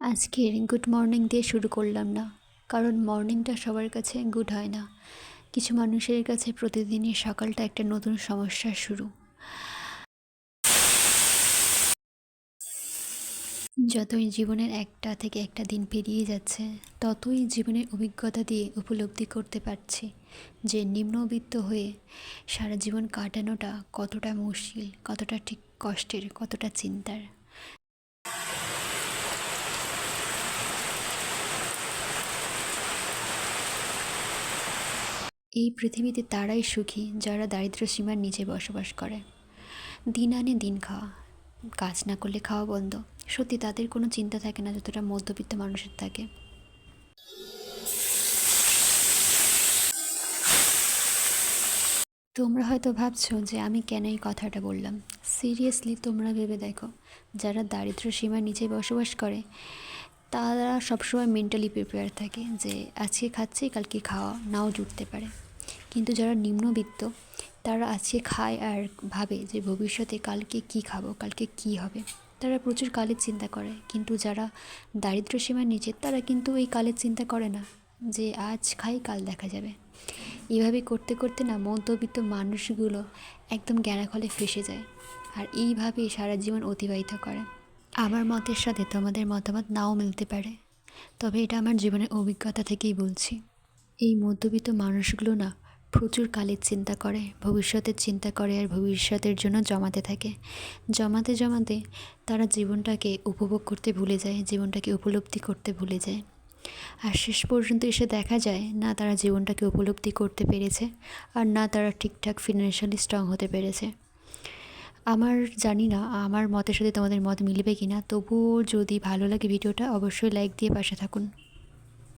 আজকের good morning দিয়ে শুরু করলাম না, কারণ মর্নিংটা সবার কাছে গুড হয় না। কিছু মানুষের কাছে প্রতিদিনই সকালটা একটা নতুন সমস্যার শুরু। যতই জীবনের একটা থেকে একটা দিন পেরিয়ে যাচ্ছে, ততই জীবনের অভিজ্ঞতা দিয়ে উপলব্ধি করতে পারছি যে নিম্নবিত্ত হয়ে সারা জীবন কাটানোটা কতটা মুশকিল, কতটা ঠিক কষ্টের, কতটা চিন্তার। এই পৃথিবীতে তারাই সুখী যারা দারিদ্র সীমার নিচে বসবাস করে। দিন আনে দিন খাওয়া। কাজ না করলে খাওয়া বন্ধ। সত্যি তাদের কোনো চিন্তা থাকে না যতটা মধ্যবিত্ত মানুষের থাকে। তোমরা হয়তো ভাবছ যে আমি কেন এই কথাটা বললাম। সিরিয়াসলি তোমরা ভেবে দেখো, যারা দারিদ্র সীমার নিচে বসবাস করে, তারা সবসময় মেন্টালি প্রিপেয়ার থাকে যে আজকে খাচ্ছে, কালকে খাওয়া, নাও জুটতে পারে। কিন্তু যারা নিম্নবিত্ত, তারা আজকে খায় আর ভাবে যে ভবিষ্যতে কালকে কী খাব, কালকে কী হবে। তারা প্রচুর কালের চিন্তা করে, কিন্তু যারা দারিদ্র সীমার নিচে, তারা কিন্তু এই কালের চিন্তা করে না যে আজ খাই, কাল দেখা যাবে। এভাবে করতে করতে না মধ্যবিত্ত মানুষগুলো একদম জ্ঞানাখলে ফেসে যায় আর এইভাবেই সারা জীবন অতিবাহিত করে। আমার মতের সাথে তোমাদের মতামত নাও মিলতে পারে, তবে এটা আমার জীবনের অভিজ্ঞতা থেকেই বলছি। এই মধ্যবিত্ত মানুষগুলো না প্রচুর কালের চিন্তা করে, ভবিষ্যতের চিন্তা করে আর ভবিষ্যতের জন্য জমাতে থাকে। জমাতে জমাতে তারা জীবনটাকে উপভোগ করতে ভুলে যায়, জীবনটাকে উপলব্ধি করতে ভুলে যায়। আর শেষ পর্যন্ত এসে দেখা যায়, না তারা জীবনটাকে উপলব্ধি করতে পেরেছে আর না তারা ঠিকঠাক ফিনান্সিয়ালি স্ট্রং হতে পেরেছে। আমার জানি না, আমার মতের সাথে তোমাদের মত মিলবে কি না তবুও যদি ভালো লাগে ভিডিওটা, অবশ্যই লাইক দিয়ে পাশে থাকুন।